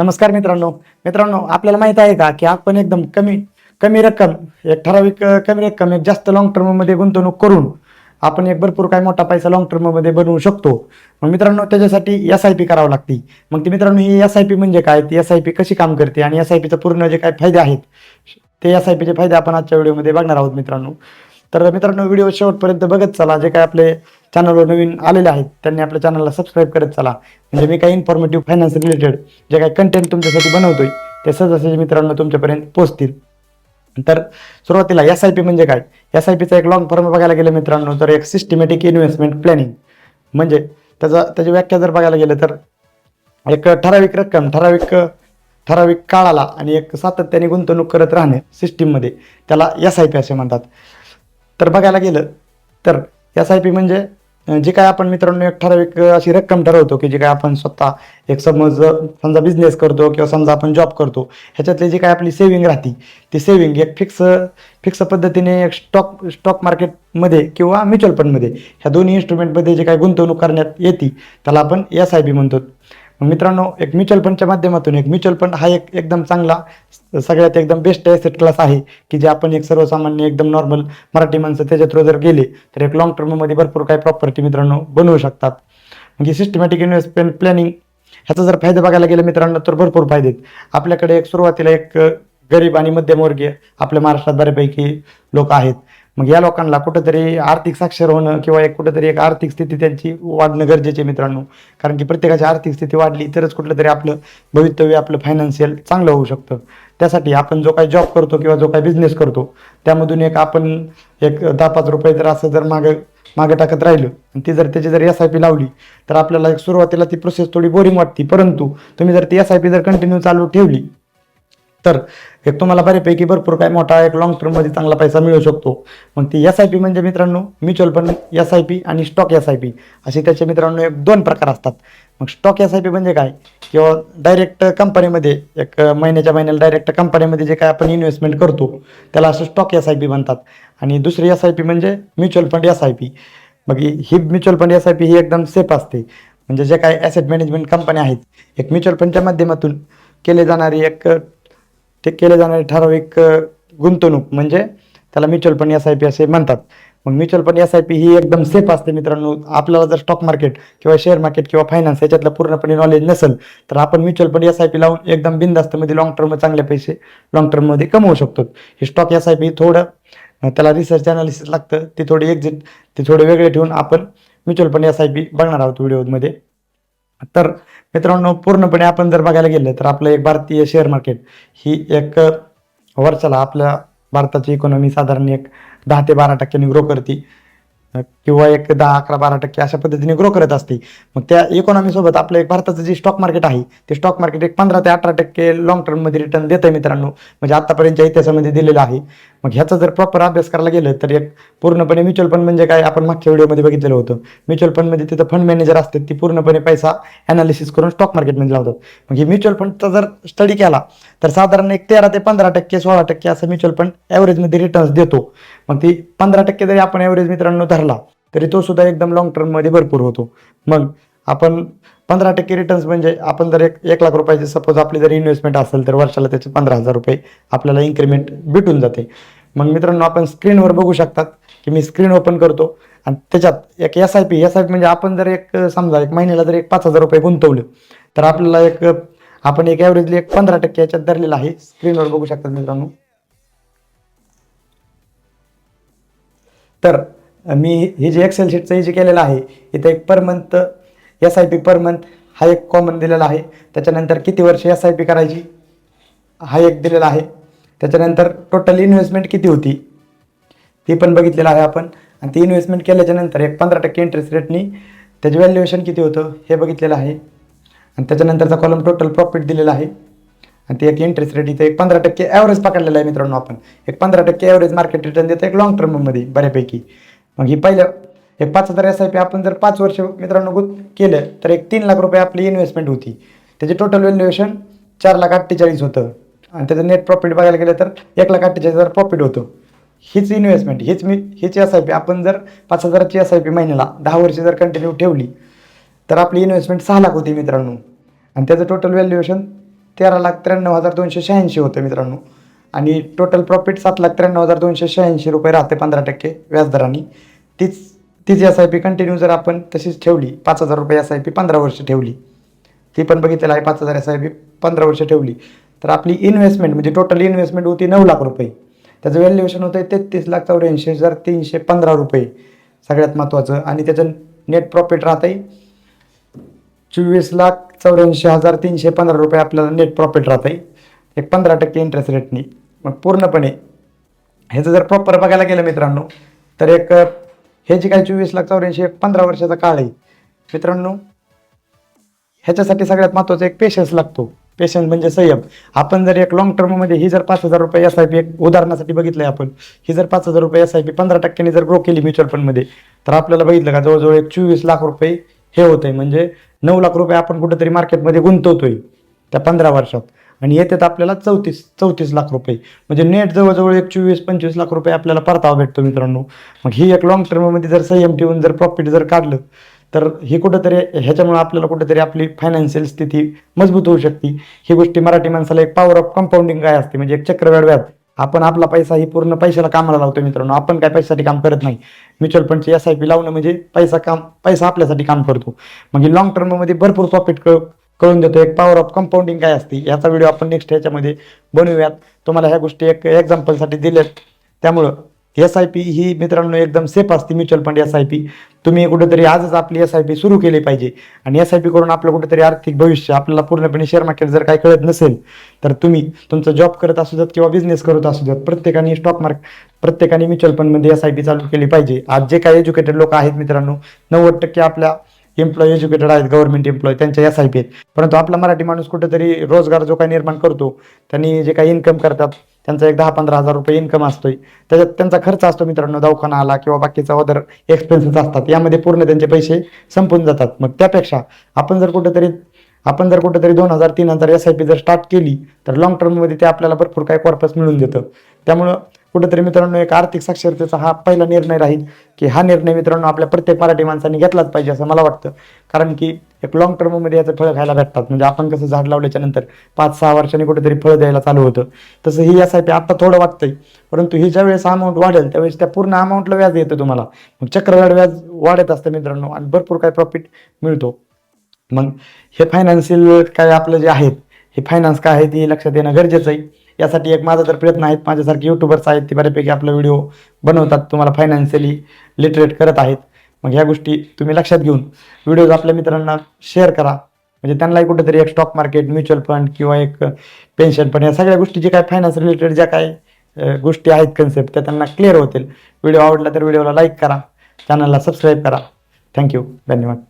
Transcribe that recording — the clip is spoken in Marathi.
नमस्कार मित्रांनो. मित्रांनो आपल्याला माहीत आहे का की आपण एकदम कमी कमी रक्कम एक ठराविक कमी रक्कम एक जास्त लॉंग टर्ममध्ये गुंतवणूक करून आपण एक भरपूर काय मोठा पैसा लॉंग टर्ममध्ये बनवू शकतो. मग मित्रांनो त्याच्यासाठी एस आय पी करावं लागते. मग ती मित्रांनो ही एस आय पी म्हणजे काय? ती एस आय पी कशी काम करते? आणि एस आय पीचं पूर्ण जे काय फायदे आहेत ते एस आय पीचे फायदे आपण आजच्या व्हिडिओमध्ये बघणार आहोत मित्रांनो. तर मित्रांनो व्हिडिओ शेवटपर्यंत बघत चला. जे काय आपले चॅनलवर नवीन आलेले आहेत त्यांनी आपल्या चॅनलला सबस्क्राईब करत चला. म्हणजे मी काही इन्फॉर्मेटिव्ह फायनान्स रिलेटेड जे काही कंटेंट तुमच्यासाठी बनवतोय ते सहजासहजी मित्रांनो तुमच्यापर्यंत पोहोचतील. तर सुरुवातीला एस आय पी म्हणजे काय? एस आय पीचा एक लॉंग फॉर्म बघायला गेलं मित्रांनो तर एक सिस्टमॅटिक इन्व्हेस्टमेंट प्लॅनिंग म्हणजे त्याचा त्याची व्याख्या जर बघायला गेलं तर एक ठराविक रक्कम ठराविक ठराविक काळाला आणि एक सातत्याने गुंतवणूक करत राहणे सिस्टीममध्ये त्याला एस आय पी असे म्हणतात. तर बघायला गेलं तर एस आय पी म्हणजे जे काय आपण मित्रांनो एक ठराविक अशी रक्कम ठरवतो की जे काय आपण स्वतः एक समज समजा बिझनेस करतो किंवा समजा आपण जॉब करतो ह्याच्यातली जी काय आपली सेव्हिंग राहते ती सेव्हिंग एक फिक्स फिक्स पद्धतीने एक स्टॉक स्टॉक मार्केटमध्ये किंवा म्युच्युअल फंडमध्ये ह्या दोन्ही इन्स्ट्रुमेंटमध्ये जे काय गुंतवणूक करण्यात येते त्याला आपण एस आय पी म्हणतो. मित्रांनो एक म्युच्युअल फंडच्या माध्यमातून एक म्युच्युअल फंड हा एक एकदम चांगला सगळ्यात एकदम बेस्ट ॲसेट क्लास आहे की जे आपण एक सर्वसामान्य एकदम नॉर्मल मराठी माणसं त्याच्या थ्रू जर गेले तर एक लॉंग टर्ममध्ये भरपूर काही प्रॉपर्टी मित्रांनो बनवू शकतात. म्हणजे सिस्टमॅटिक इन्व्हेस्टमेंट प्लॅनिंग ह्याचा जर फायदा बघायला गेला मित्रांनो तर भरपूर फायदे आहेत. आपल्याकडे एक सुरुवातीला एक गरीब आणि मध्यमवर्गीय आपल्या महाराष्ट्रात बऱ्यापैकी लोक आहेत. मग या लोकांना कुठंतरी आर्थिक साक्षर होणं किंवा एक कुठंतरी एक आर्थिक स्थिती त्यांची वाढणं गरजेचे मित्रांनो. कारण की प्रत्येकाची आर्थिक स्थिती वाढली तरच कुठलं तरी आपलं भवितव्य आपलं फायनान्शियल चांगलं होऊ शकतं. त्यासाठी आपण जो काही जॉब करतो किंवा जो काही बिझनेस करतो त्यामधून एक आपण एक दहा पाच रुपये जर असं जर मागं मागे टाकत राहिलं आणि ती जर त्याची जर एस आय पी लावली तर आपल्याला एक सुरुवातीला ती प्रोसेस थोडी बोरिंग वाटते. परंतु तुम्ही जर ती एस आय पी जर कंटिन्यू चालू ठेवली तर एक तुम्हाला बऱ्यापैकी भरपूर काय मोठा एक लॉंग टर्ममध्ये चांगला पैसा मिळू शकतो. मग ती एस आय पी म्हणजे मित्रांनो mutual fund S I P आणि स्टॉक एस आय पी असे त्याचे मित्रांनो एक दोन प्रकार असतात. मग स्टॉक एस आय पी म्हणजे काय? किंवा डायरेक्ट कंपनीमध्ये एक महिन्याच्या महिन्याला डायरेक्ट कंपनीमध्ये जे काय आपण इन्व्हेस्टमेंट करतो त्याला असं स्टॉक एस आय पी म्हणतात. आणि दुसरी एस आय पी म्हणजे mutual fund S I P मग ही ही mutual fund S I P ही एकदम सेफ असते. म्हणजे जे काय ॲसेट मॅनेजमेंट कंपन्या आहेत एक म्युच्युअल फंडच्या माध्यमातून केले जाणारी एक ते केले जाणारे ठराविक गुंतवणूक म्हणजे त्याला mutual fund S I P असे म्हणतात. मग mutual fund S I P ही एकदम सेफ असते मित्रांनो. आपल्याला जर स्टॉक मार्केट किंवा शेअर मार्केट किंवा फायनान्स याच्यातलं पूर्णपणे नॉलेज नसेल तर आपण mutual fund S I P लावून एकदम बिंदास्तमध्ये लॉंग टर्म चांगले पैसे लॉंग टर्ममध्ये कमवू शकतो. हे स्टॉक एस आय पी थोडं त्याला रिसर्च अनालिसिस लागतं. ती थोडी एक्झिट ते थोडे वेगळे ठेवून आपण mutual fund S I P बघणार आहोत व्हिडिओमध्ये. तर मित्रांनो पूर्णपणे आपण जर बघायला गेलं तर आपलं एक भारतीय शेअर मार्केट ही एक वर्षाला आपल्या भारताची इकॉनॉमी साधारण एक दहा ते बारा टक्क्यांनी ग्रो करते. किंवा एक दहा अकरा बारा टक्के अशा पद्धतीने ग्रो करत असते. मग त्या इकॉनॉमी सोबत आपलं एक भारताचं जे स्टॉक मार्केट आहे ते स्टॉक मार्केट एक पंधरा ते अठरा टक्के लॉंग टर्ममध्ये रिटर्न देत आहे मित्रांनो. म्हणजे आतापर्यंतच्या इतिहासामध्ये दिलेलं आहे. मग ह्याचा जर प्रॉपर अभ्यास करायला गेलं तर एक पूर्णपणे म्युच्युअल फंड म्हणजे काय? आपण मागच्या व्हिडिओमध्ये बघितलेलं होतं. म्युच्युअल फंडमध्ये तिथं फंड मॅनेजर असतात ती पूर्णपणे पैसा अनालिसिस करून स्टॉक मार्केटमध्ये लावतात. मग हे म्युच्युअल फंडचा जर स्टडी केला तर साधारण एक तेरा ते पंधरा टक्के सोळा टक्के असं म्युच्युअल फंड ॲव्हरेजमध्ये रिटर्न्स देतो. मग ती पंधरा टक्के जरी आपण ॲव्हरेज मित्रांनो धरला तरी तो सुद्धा एकदम लॉंग टर्ममध्ये भरपूर होतो. मग आपण पंधरा टक्के रिटर्न्स म्हणजे आपण जर एक एक लाख रुपयाची सपोज आपली जर इन्व्हेस्टमेंट असेल तर वर्षाला त्याचे पंधरा हजार रुपये आपल्याला इन्क्रीमेंट भेटून जाते. मग मित्रांनो आपण स्क्रीनवर बघू शकतात की मी स्क्रीन ओपन करतो आणि त्याच्यात एक S I P S I P म्हणजे आपण जर एक समजा एक महिन्याला जर एक पाच हजार रुपये गुंतवलं तर आपल्याला एक आपण एक ॲव्हरेजली एक पंधरा टक्के याच्यात धरलेला आहे. स्क्रीनवर बघू शकतात मित्रांनो. तर मी हे जे एक्सेल शीटचं हे जे केलेलं आहे इथं एक per month S I P per month हा एक कॉमन दिलेला आहे. त्याच्यानंतर किती वर्ष एस आय पी करायची? हा एक दिलेला आहे. त्याच्यानंतर टोटल इन्व्हेस्टमेंट किती होती? ती पण बघितलेलं आहे आपण. आणि ती इन्व्हेस्टमेंट केल्याच्यानंतर एक पंधरा टक्के इंटरेस्ट रेटनी त्याचं व्हॅल्युएशन किती होतं हे बघितलेलं आहे. आणि त्याच्यानंतरचा कॉलम टोटल प्रॉफिट दिलेला आहे. आणि ते एक इंटरेस्ट रेट इथे एक पंधरा टक्के ॲव्हरेज पकडलेला आहे मित्रांनो आपण. एक पंधरा टक्के ॲव्हरेज मार्केट रिटर्न देतं एक लॉंग टर्ममध्ये बऱ्यापैकी. मग ही पहिलं एक पाच हजार एस आय पी आपण जर पाच वर्ष मित्रांनो गुत केलं तर एक तीन लाख रुपये आपली इन्व्हेस्टमेंट होती. त्याचे टोटल व्हॅल्युएशन चार लाख अठ्ठेचाळीस होतं. आणि त्याचं नेट प्रॉफिट बघायला गेलं तर एक लाख अठ्ठेचाळीस हजार प्रॉफिट होतं. हीच इन्व्हेस्टमेंट हीच मी हीच एस आय पी आपण जर पाच हजाराची एस आय पी महिन्याला दहा वर्ष जर कंटिन्यू ठेवली तर आपली इन्व्हेस्टमेंट सहा लाख होती मित्रांनो. आणि त्याचं टोटल व्हॅल्युएशन तेरा लाख त्र्याण्णव हजार दोनशे शहाऐंशी होतं मित्रांनो. आणि टोटल प्रॉफिट सात लाख त्र्याण्णव हजार दोनशे शहाऐंशी रुपये राहते पंधरा टक्के व्याजदराने. तीच तीच एस आय पी कंटिन्यू जर आपण तशीच ठेवली पाच हजार रुपये एस आय पी पंधरा वर्ष ठेवली ती पण बघितलेलं आहे पाच हजार एस आय पी पंधरा वर्ष ठेवली तर आपली इन्व्हेस्टमेंट म्हणजे टोटल इन्व्हेस्टमेंट होती नऊ लाख रुपये. त्याचं व्हॅल्युएशन होतं तेहतीस लाख चौऱ्याऐंशी हजार तीनशे पंधरा रुपये सगळ्यात महत्त्वाचं आणि त्याचं नेट प्रॉफिट राहतंय चोवीस लाख चौऱ्याऐंशी हजार तीनशे पंधरा रुपये आपल्याला नेट प्रॉफिट राहतंय. एक पंधरा टक्के इंटरेस्ट रेटनी मग पूर्णपणे ह्याचं जर प्रॉपर बघायला गेलं मित्रांनो तर एक ह्याची हे जे काही चोवीस लाख चौऱ्याऐंशी एक पंधरा वर्षाचा काळ आहे. मित्रांनो ह्याच्यासाठी सगळ्यात महत्त्वाचा एक पेशन्स लागतो. पेशन्स म्हणजे संयम. आपण जर एक लॉंग टर्ममध्ये ही जर पाच हजार रुपये एस आय पी एक उदाहरणासाठी बघितलंय आपण ही जर पाच हजार रुपये एस आय पी पंधरा टक्क्यांनी जर ग्रो केली म्युच्युअल फंडमध्ये तर आपल्याला बघितलं का जवळजवळ एक चोवीस लाख रुपये हे होतंय. म्हणजे नऊ लाख रुपये आपण कुठेतरी मार्केटमध्ये गुंतवतोय त्या पंधरा वर्षात. आणि येतात आपल्याला चौतीस चौतीस लाख रुपये. म्हणजे नेट जवळजवळ एक चोवीस पंचवीस लाख रुपये आपल्याला परतावा भेटतो मित्रांनो. मग ही एक लॉंग टर्ममध्ये जर संयम ठेवून जर प्रॉफिट जर काढलं तर हे कुठंतरी ह्याच्यामुळे आपल्याला कुठेतरी आपली फायनान्शियल स्थिती मजबूत होऊ शकते. ही गोष्टी मराठी माणसाला एक पॉवर ऑफ कंपाऊंडिंग काय असते? म्हणजे एक चक्रवाढ व्याज. आपण आपला पैसा ही पूर्ण पैशाला कामाला लावतो मित्रांनो. आपण काय पैशासाठी काम करत नाही. म्युच्युअल फंडची एस आय पी लावणं म्हणजे पैसा काम पैसा आपल्यासाठी काम करतो. मग ही लॉंग टर्ममध्ये भरपूर प्रॉफिट कळून देतो एक पॉवर ऑफ कंपाऊंडिंग काय असते. याचा व्हिडिओ आपण नेक्स्ट ह्याच्यामध्ये बनवूयात. तुम्हाला ह्या गोष्टी एक एक्झाम्पलसाठी दिल्यात. त्यामुळं एस आय पी ही मित्रांनो एकदम सेफ असते mutual fund S I P तुम्ही कुठेतरी आजच आपली एस आय पी सुरू केली पाहिजे. आणि एस आय पी करून आपलं कुठेतरी आर्थिक भविष्य आपल्याला पूर्णपणे शेअर मार्केट जर काही कळत नसेल तर तुम्ही तुमचा जॉब करत असू द्यात किंवा बिझनेस करत असू द्यात प्रत्येकाने स्टॉक मार्केट प्रत्येकाने म्युच्युअल फंडमध्ये एस आय पी चालू केली पाहिजे. आज जे काही एज्युकेटेड लोक आहेत मित्रांनो नव्वद टक्के आपल्या एम्प्लॉय एज्युकेटेड आहेत गव्हर्नमेंट एम्प्लॉय त्यांच्या एस आय पी आहेत. परंतु आपला मराठी माणूस कुठेतरी रोजगार जो काही निर्माण करतो त्यांनी जे काही इन्कम करतात त्यांचा एक दहा पंधरा हजार रुपये इन्कम असतोय. त्याच्यात त्यांचा खर्च असतो मित्रांनो दवाखाना आला किंवा बाकीचा अदर एक्सपेन्सेस असतात. यामध्ये पूर्ण त्यांचे पैसे संपून जातात. मग त्यापेक्षा आपण जर कुठेतरी आपण जर कुठेतरी दोन हजार तीन हजार एस आय पी जर स्टार्ट केली तर लॉंग टर्ममध्ये ते आपल्याला भरपूर काही कॉर्पस मिळून देतं. त्यामुळं कुठेतरी मित्रांनो एक आर्थिक साक्षरतेचा हा पहिला निर्णय राहील की हा निर्णय मित्रांनो आपल्या प्रत्येक मराठी माणसाने घेतलाच पाहिजे असं मला वाटतं. कारण की एक लॉंग टर्ममध्ये याचं फळं खायला भेटतात. म्हणजे आपण कसं झाड लावल्याच्या नंतर पाच सहा वर्षांनी कुठेतरी फळं द्यायला चालू होतं. तसं ही एस आय पी आत्ता थोडं वाटतंय परंतु ही ज्या वेळेस अमाऊंट वाढेल त्यावेळेस त्या पूर्ण अमाऊंटला व्याज येतं तुम्हाला. मग चक्रवाढ व्याज वाढत असतं मित्रांनो आणि भरपूर काही प्रॉफिट मिळतो. मग हे फायनान्शियल काय आपलं जे आहेत हे फायनान्स काय आहे ते लक्षात येणं गरजेचं आहे. यासाठी एक माझा तर प्रयत्न आहेत. माझ्यासारखे युट्यूबर्स आहेत ते बऱ्यापैकी आपला व्हिडिओ बनवतात तुम्हाला फायनान्शियली लिटरेट करत आहेत. मग ह्या गोष्टी तुम्ही लक्षात घेऊन व्हिडिओज आपल्या मित्रांना शेअर करा. म्हणजे त्यांनाही कुठेतरी एक स्टॉक मार्केट म्युच्युअल फंड किंवा एक पेन्शन फंड या सगळ्या गोष्टी जे काय फायनान्स रिलेटेड ज्या काय गोष्टी आहेत कन्सेप्ट त्या त्यांना क्लिअर होतील. व्हिडिओ आवडला तर व्हिडिओला लाईक करा. चॅनलला सबस्क्राईब करा. थँक्यू धन्यवाद.